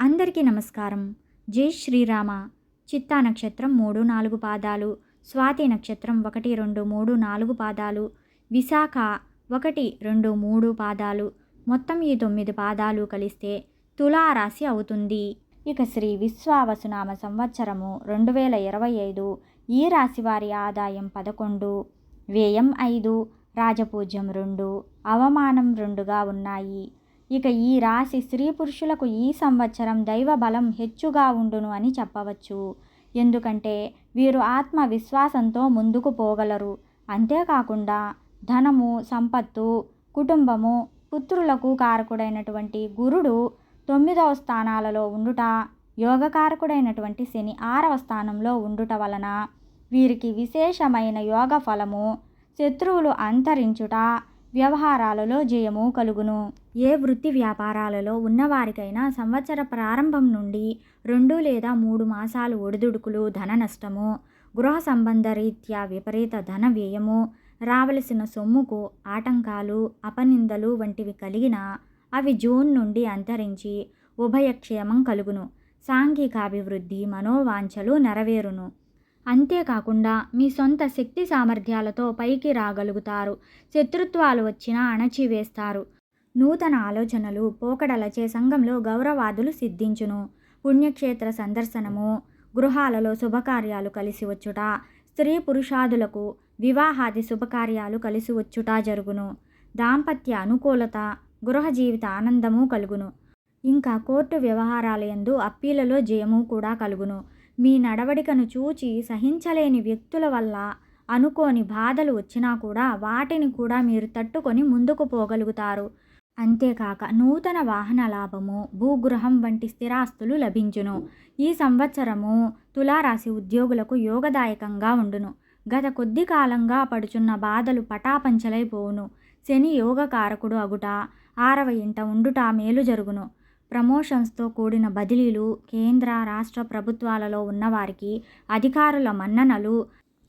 అందరికీ నమస్కారం. జై శ్రీరామ. చిత్తా నక్షత్రం మూడు నాలుగు పాదాలు స్వాతి నక్షత్రం ఒకటి రెండు మూడు నాలుగు పాదాలు విశాఖ ఒకటి రెండు మూడు పాదాలు. మొత్తం ఈ తొమ్మిది పాదాలు కలిస్తే తులారాశి అవుతుంది. ఇక శ్రీ విశ్వావసునామ సంవత్సరము రెండు వేల ఇరవై ఐదు ఈ రాశి వారి ఆదాయం పదకొండు. వ్యయం ఐదు రాజపూజ్యం రెండు అవమానం రెండుగా ఉన్నాయి. ఇక ఈ రాశి స్త్రీ పురుషులకు ఈ సంవత్సరం దైవ బలం హెచ్చుగా ఉండును అని చెప్పవచ్చు. ఎందుకంటే వీరు ఆత్మవిశ్వాసంతో ముందుకు పోగలరు. అంతేకాకుండా ధనము సంపత్తు కుటుంబము పుత్రులకు కారకుడైనటువంటి గురుడు తొమ్మిదవ స్థానాలలో ఉండుట యోగకారకుడైనటువంటి శని ఆరవ స్థానంలో ఉండుట వలన వీరికి విశేషమైన యోగ ఫలము శత్రువులు అంతరించుట వ్యవహారాలలో జయము కలుగును. ఏ వృత్తి వ్యాపారాలలో ఉన్నవారికైనా సంవత్సర ప్రారంభం నుండి రెండు లేదా మూడు మాసాలు ఒడిదుడుకులు ధన నష్టము గృహ సంబంధ రీత్యా విపరీత ధన వ్యయము రావలసిన సొమ్ముకు ఆటంకాలు అపనిందలు వంటివి కలిగిన అవి జూన్ నుండి అంతరించి ఉభయక్షేమం కలుగును. సాంఘికాభివృద్ధి మనోవాంఛలు నెరవేరును. అంతేకాకుండా మీ సొంత శక్తి సామర్థ్యాలతో పైకి రాగలుగుతారు. శత్రుత్వాలు వచ్చినా అణచివేస్తారు. నూతన ఆలోచనలు పోకడలచే సంఘంలో గౌరవాదులు సిద్ధించును. పుణ్యక్షేత్ర సందర్శనము గృహాలలో శుభకార్యాలు కలిసి వచ్చుట స్త్రీ పురుషాదులకు వివాహాది శుభకార్యాలు కలిసి వచ్చుట జరుగును. దాంపత్య అనుకూలత గృహ జీవిత ఆనందము కలుగును. ఇంకా కోర్టు వ్యవహారాల యందు అప్పీలలో జయము కూడా కలుగును. మీ నడవడికను చూచి సహించలేని వ్యక్తుల వల్ల అనుకోని బాధలు వచ్చినా కూడా వాటిని కూడా మీరు తట్టుకొని ముందుకు పోగలుగుతారు. అంతేకాక నూతన వాహన లాభము భూగృహం వంటి స్థిరాస్తులు లభించును. ఈ సంవత్సరము తులారాశి ఉద్యోగులకు యోగదాయకంగా ఉండును. గత కొద్ది కాలంగా పడుచున్న బాధలు పటాపంచలైపోవును. శని యోగకారకుడు అగుట ఆరవ ఇంట ఉండుట మేలు జరుగును. ప్రమోషన్స్తో కూడిన బదిలీలు కేంద్ర రాష్ట్ర ప్రభుత్వాలలో ఉన్నవారికి అధికారుల మన్ననలు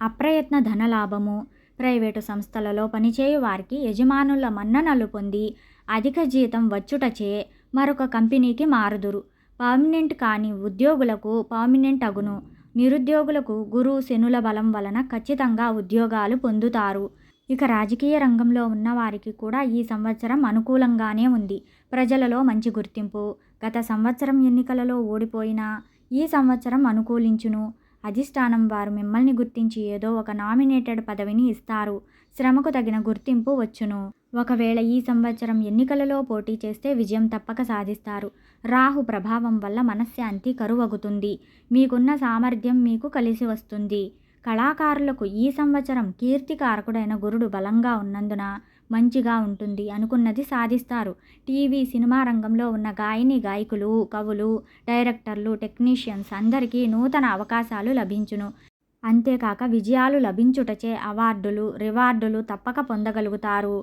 అప్రయత్న ధనలాభము ప్రైవేటు సంస్థలలో పనిచేయు వారికి యజమానుల మన్ననలు పొంది అధిక జీతం వచ్చుటచే మరొక కంపెనీకి మారుదురు. పర్మనెంట్ కాని ఉద్యోగులకు పర్మనెంట్ అగును. నిరుద్యోగులకు గురు శనుల బలం వలన ఖచ్చితంగా ఉద్యోగాలు పొందుతారు. ఇక రాజకీయ రంగంలో ఉన్నవారికి కూడా ఈ సంవత్సరం అనుకూలంగానే ఉంది. ప్రజలలో మంచి గుర్తింపు గత సంవత్సరం ఎన్నికలలో ఓడిపోయినా ఈ సంవత్సరం అనుకూలించును. అధిష్టానం వారు మిమ్మల్ని గుర్తించి ఏదో ఒక నామినేటెడ్ పదవిని ఇస్తారు. శ్రమకు తగిన గుర్తింపు వచ్చును. ఒకవేళ ఈ సంవత్సరం ఎన్నికలలో పోటీ చేస్తే విజయం తప్పక సాధిస్తారు. రాహు ప్రభావం వల్ల మనశ్శాంతి కరువగుతుంది. మీకున్న సామర్థ్యం మీకు కలిసి వస్తుంది. కళాకారులకు ఈ సంవత్సరం కీర్తికారకుడైన గురుడు బలంగా ఉన్నందున మంచిగా ఉంటుంది అనుకున్నది సాధిస్తారు. టీవీ సినిమా రంగంలో ఉన్న గాయని గాయకులు కవులు డైరెక్టర్లు టెక్నీషియన్స్ అందరికీ నూతన అవకాశాలు లభించును. అంతేకాక విజయాలు లభించుటచే అవార్డులు రివార్డులు తప్పక పొందగలుగుతారు.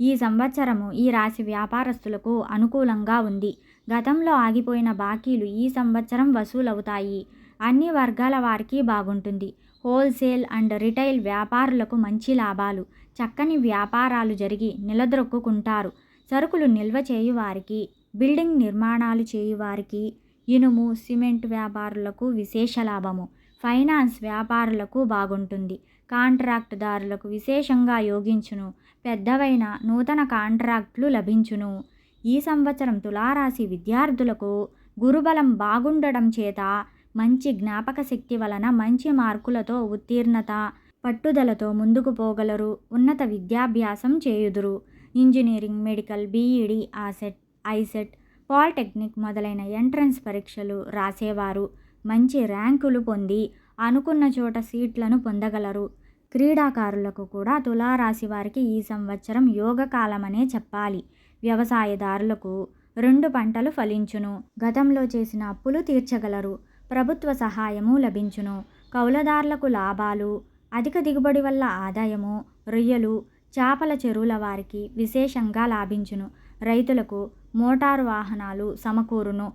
ఈ సంవత్సరము ఈ రాశి వ్యాపారస్తులకు అనుకూలంగా ఉంది. గతంలో ఆగిపోయిన బాకీలు ఈ సంవత్సరం వసూలవుతాయి. అన్ని వర్గాల వారికి బాగుంటుంది. హోల్సేల్ అండ్ రిటైల్ వ్యాపారులకు మంచి లాభాలు. చక్కని వ్యాపారాలు జరిగి నిలదొక్కుంటారు సరుకులు నిల్వ చేయువారికి బిల్డింగ్ నిర్మాణాలు చేయువారికి ఇనుము సిమెంట్ వ్యాపారులకు విశేష లాభము. ఫైనాన్స్ వ్యాపారులకు బాగుంటుంది. కాంట్రాక్టుదారులకు విశేషంగా యోగించును. పెద్దవైన నూతన కాంట్రాక్ట్లు లభించును. ఈ సంవత్సరం తులారాశి విద్యార్థులకు గురుబలం బాగుండడం చేత మంచి జ్ఞాపక శక్తి వలన మంచి మార్కులతో ఉత్తీర్ణత పట్టుదలతో ముందుకు పోగలరు. ఉన్నత విద్యాభ్యాసం చేయుదురు. ఇంజనీరింగ్ మెడికల్ బీఈడి ఆసెట్ ఐసెట్ పాలిటెక్నిక్ మొదలైన ఎంట్రన్స్ పరీక్షలు రాసేవారు. మంచి ర్యాంకులు పొంది అనుకున్న చోట సీట్లను పొందగలరు. క్రీడాకారులకు కూడా తులారాశి వారికి ఈ సంవత్సరం యోగకాలమనే చెప్పాలి. వ్యవసాయదారులకు రెండు పంటలు ఫలించును. గతంలో చేసిన అప్పులు తీర్చగలరు. ప్రభుత్వ సహాయము లభించును. కౌలదారులకు లాభాలు అధిక దిగుబడి వల్ల ఆదాయము రొయ్యలు చేపల చెరువుల వారికి విశేషంగా లాభించును. రైతులకు మోటారు వాహనాలు సమకూరును.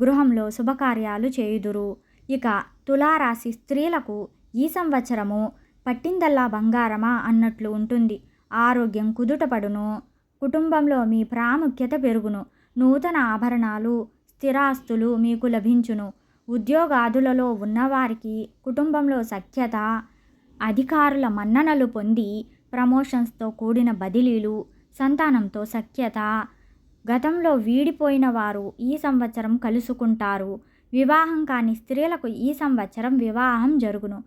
గృహంలో శుభకార్యాలు చేయుదురు. ఇక తులారాశి స్త్రీలకు ఈ సంవత్సరము పట్టిందల్లా బంగారమా అన్నట్లు ఉంటుంది. ఆరోగ్యం కుదుటపడును. కుటుంబంలో మీ ప్రాముఖ్యత పెరుగును. నూతన ఆభరణాలు స్థిరాస్తులు మీకు లభించును. ఉద్యోగాదులలో ఉన్నవారికి కుటుంబంలో సఖ్యత అధికారుల మన్ననలు పొంది ప్రమోషన్స్తో కూడిన బదిలీలు సంతానంతో సఖ్యత. గతంలో వీడిపోయిన వారు ఈ సంవత్సరం కలుసుకుంటారు. వివాహం కాని స్త్రీలకు ఈ సంవత్సరం వివాహం జరుగును.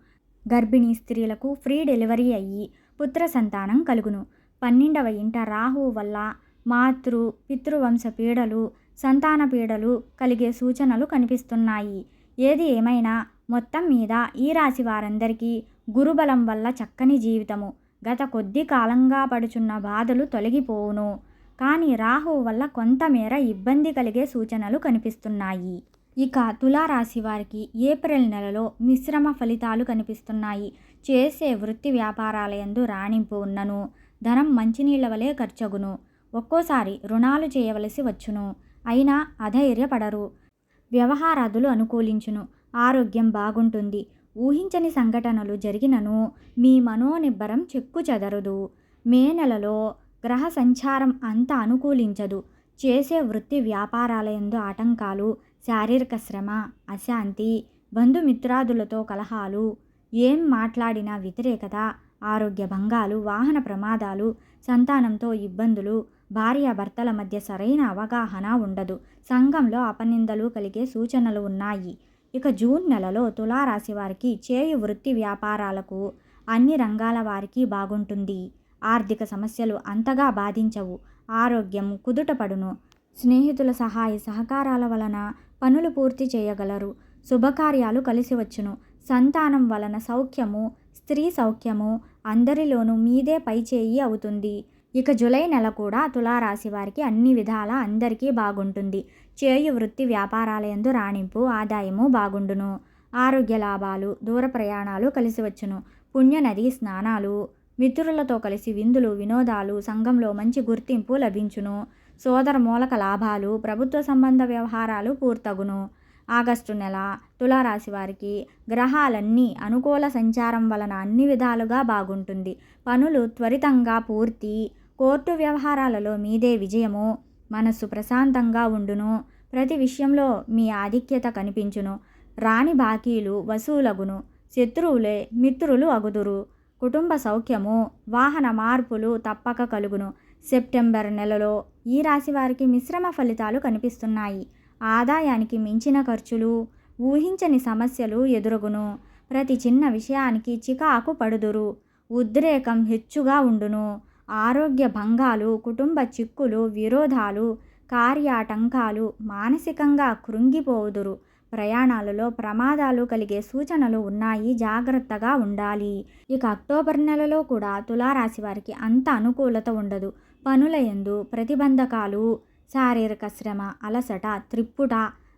గర్భిణీ స్త్రీలకు ఫ్రీ డెలివరీ అయ్యి పుత్ర సంతానం కలుగును. పన్నెండవ ఇంట రాహువు వల్ల మాతృ పితృవంశ పీడలు సంతాన పీడలు కలిగే సూచనలు కనిపిస్తున్నాయి. ఏది ఏమైనా మొత్తం మీద ఈ రాశి వారందరికీ గురుబలం వల్ల చక్కని జీవితము. గత కొద్ది కాలంగా పడుచున్న బాధలు తొలగిపోవును. కానీ రాహువు వల్ల కొంతమేర ఇబ్బంది కలిగే సూచనలు కనిపిస్తున్నాయి. ఇక తులారాశి వారికి ఏప్రిల్ నెలలో మిశ్రమ ఫలితాలు కనిపిస్తున్నాయి. చేసే వృత్తి వ్యాపారాలయందు రాణింపు ఉన్నను. ధనం మంచినీళ్ళ వలె ఖర్చగును. ఒక్కోసారి రుణాలు చేయవలసి వచ్చును. అయినా అధైర్యపడరు. వ్యవహారాదులు అనుకూలించును. ఆరోగ్యం బాగుంటుంది. ఊహించని సంఘటనలు జరిగినను. మీ మనోనిబ్బరం చెక్కు చెదరదు. మే నెలలో గ్రహ సంచారం అంత అనుకూలించదు. చేసే వృత్తి వ్యాపారాలయందు ఆటంకాలు శారీరక శ్రమ అశాంతి బంధుమిత్రాదులతో కలహాలు ఏం మాట్లాడినా వ్యతిరేకత ఆరోగ్య భంగాలు వాహన ప్రమాదాలు సంతానంతో ఇబ్బందులు భార్యాభర్తల మధ్య సరైన అవగాహన ఉండదు. సంఘంలో అపనిందలు కలిగే సూచనలు ఉన్నాయి. ఇక జూన్ నెలలో తులారాశి వారికి చేయు వృత్తి వ్యాపారాలకు అన్ని రంగాల వారికి బాగుంటుంది. ఆర్థిక సమస్యలు అంతగా బాధించవు. ఆరోగ్యం కుదుటపడును. స్నేహితుల సహాయ సహకారాల వలన పనులు పూర్తి చేయగలరు. శుభకార్యాలు కలిసి వచ్చును. సంతానం వలన సౌఖ్యము స్త్రీ సౌఖ్యము అందరిలోనూ మీదే పైచేయి అవుతుంది. ఇక జూలై నెల కూడా తులారాశి వారికి అన్ని విధాల అందరికీ బాగుంటుంది. చేయు వృత్తి వ్యాపారాలయందు రాణింపు ఆదాయము బాగుండును. ఆరోగ్య లాభాలు దూర ప్రయాణాలు కలిసి వచ్చును. పుణ్యనది స్నానాలు మిత్రులతో కలిసి విందులు వినోదాలు సంఘంలో మంచి గుర్తింపు లభించును. సోదర మూలక లాభాలు ప్రభుత్వ సంబంధ వ్యవహారాలు పూర్తగును. ఆగస్టు నెల తులారాశి వారికి గ్రహాలన్నీ అనుకూల సంచారం వలన అన్ని విధాలుగా బాగుంటుంది. పనులు త్వరితంగా పూర్తి కోర్టు వ్యవహారాలలో మీదే విజయము మనస్సు ప్రశాంతంగా ఉండును ప్రతి విషయంలో మీ ఆధిక్యత కనిపించును. రాని బాకీలు వసూలగును. శత్రువులే మిత్రులు అగుదురు. కుటుంబ సౌఖ్యము వాహన మార్పులు తప్పక కలుగును. సెప్టెంబర్ నెలలో ఈ రాశి వారికి మిశ్రమ ఫలితాలు కనిపిస్తున్నాయి. ఆదాయానికి మించిన ఖర్చులు ఊహించని సమస్యలు ఎదురుగును. ప్రతి చిన్న విషయానికి చికాకు పడుదురు. ఉద్రేకం హెచ్చుగా ఉండును. ఆరోగ్య భంగాలు కుటుంబ చిక్కులు విరోధాలు కార్యాటంకాలు మానసికంగా కృంగిపోవుదురు ప్రయాణాలలో ప్రమాదాలు కలిగే సూచనలు ఉన్నాయి. జాగ్రత్తగా ఉండాలి. ఇక అక్టోబర్ నెలలో కూడా తులారాశి వారికి అంత అనుకూలత ఉండదు. పనుల యందు ప్రతిబంధకాలు శారీరక శ్రమ అలసట త్రిప్పుట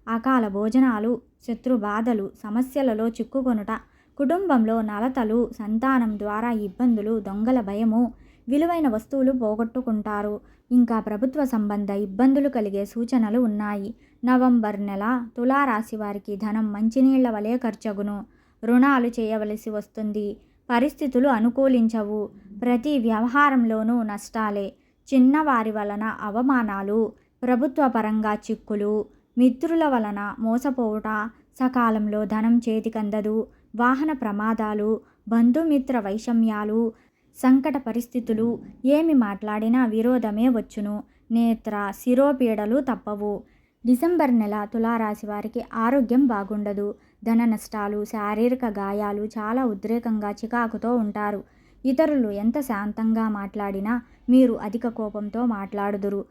అకాల భోజనాలు శత్రు బాధలు సమస్యలలో చిక్కుకొనుట కుటుంబంలో నలతలు సంతానం ద్వారా ఇబ్బందులు దొంగల భయము విలువైన వస్తువులు పోగొట్టుకుంటారు. ఇంకా ప్రభుత్వ సంబంధ ఇబ్బందులు కలిగే సూచనలు ఉన్నాయి. నవంబర్ నెల తులారాశి వారికి ధనం మంచినీళ్ళ వలె ఖర్చగును. రుణాలు చేయవలసి వస్తుంది. పరిస్థితులు అనుకూలించవు. ప్రతి వ్యవహారంలోనూ నష్టాలే. చిన్నవారి వలన అవమానాలు ప్రభుత్వ పరంగా చిక్కులు మిత్రుల వలన మోసపోవుట సకాలంలో ధనం చేతికందదు. వాహన ప్రమాదాలు బంధుమిత్ర వైషమ్యాలు సంకట పరిస్థితులు ఏమి మాట్లాడినా విరోధమే వచ్చును. నేత్ర శిరోపీడలు తప్పవు. డిసెంబర్ నెల తులారాశి వారికి ఆరోగ్యం బాగుండదు. ధన నష్టాలు శారీరక గాయాలు చాలా ఉద్రేకంగా చికాకుతో ఉంటారు. ఇతరులు ఎంత శాంతంగా మాట్లాడినా మీరు అధిక కోపంతో మాట్లాడుదురు.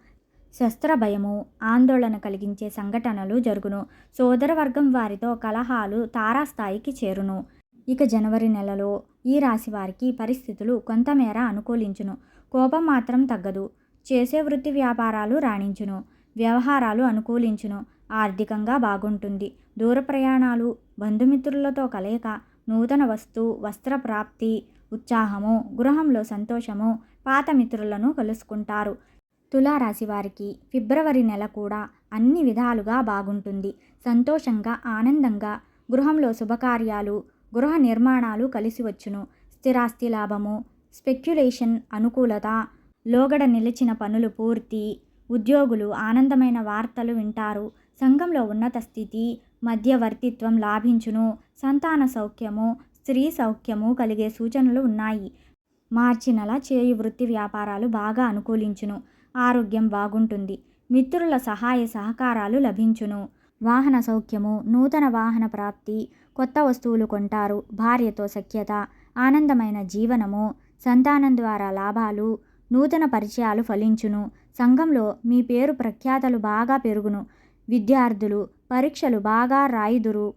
శస్త్ర భయము ఆందోళన కలిగించే సంఘటనలు జరుగును. సోదరవర్గం వారితో కలహాలు తారాస్థాయికి చేరును. ఇక జనవరి నెలలో ఈ రాశి వారికి పరిస్థితులు కొంతమేర అనుకూలించును. కోపం మాత్రం తగ్గదు. చేసే వృత్తి వ్యాపారాలు రాణించును. వ్యవహారాలు అనుకూలించును. ఆర్థికంగా బాగుంటుంది. దూర ప్రయాణాలు బంధుమిత్రులతో కలయిక నూతన వస్తు వస్త్ర ప్రాప్తి ఉత్సాహము గృహంలో సంతోషము పాత మిత్రులను కలుసుకుంటారు. తులారాశి వారికి ఫిబ్రవరి నెల కూడా అన్ని విధాలుగా బాగుంటుంది. సంతోషంగా ఆనందంగా గృహంలో శుభకార్యాలు గృహ నిర్మాణాలు కలిసి వచ్చును. స్థిరాస్తి లాభము స్పెక్యులేషన్ అనుకూలత లోగడ నిలిచిన పనులు పూర్తి ఉద్యోగులు ఆనందమైన వార్తలు వింటారు. సంఘంలో ఉన్నత స్థితి మధ్యవర్తిత్వం లాభించును. సంతాన సౌఖ్యము స్త్రీ సౌఖ్యము కలిగే సూచనలు ఉన్నాయి. మార్చి నెల చేయి వృత్తి వ్యాపారాలు బాగా అనుకూలించును. ఆరోగ్యం బాగుంటుంది. మిత్రుల సహాయ సహకారాలు లభించును. వాహన సౌఖ్యము నూతన వాహన ప్రాప్తి కొత్త వస్తువులు కొంటారు. భార్యతో సఖ్యత ఆనందమైన జీవనము సంతానం ద్వారా లాభాలు నూతన పరిచయాలు ఫలించును. సంఘంలో మీ పేరు ప్రఖ్యాతలు బాగా పెరుగును. విద్యార్థులు పరీక్షలు బాగా రాయుదురు.